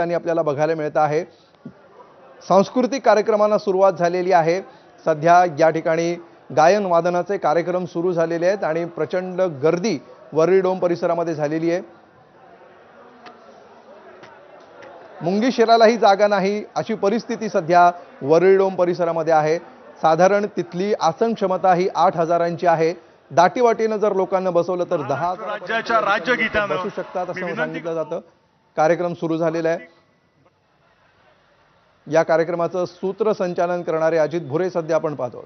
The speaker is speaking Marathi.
निमित्ताने आपल्याला बघायला मिळत आहे. सांस्कृतिक कार्यक्रमांना सुरुवात झालेली आहे. सध्या या ठिकाणी गायन वादनाचे कार्यक्रम सुरू झालेले आहेत आणि प्रचंड गर्दी वरळी डोम परिसरामध्ये झालेली आहे. मुंगी शिरालाही जागा नाही अशी परिस्थिती सध्या वरळी डोम परिसरामध्ये आहे. साधारण तिथली आसन क्षमता ही आठ हजारांची आहे. दाटीवाटीनं जर लोकांना बसवलं तर दहा राज्याच्या राज्यगीतानं बसू शकतात असं सांगितलं जातं. कार्यक्रम सुरू झालेला आहे. या कार्यक्रमाचं सूत्रसंचालन करणारे अजित भुरे सध्या आपण पाहतो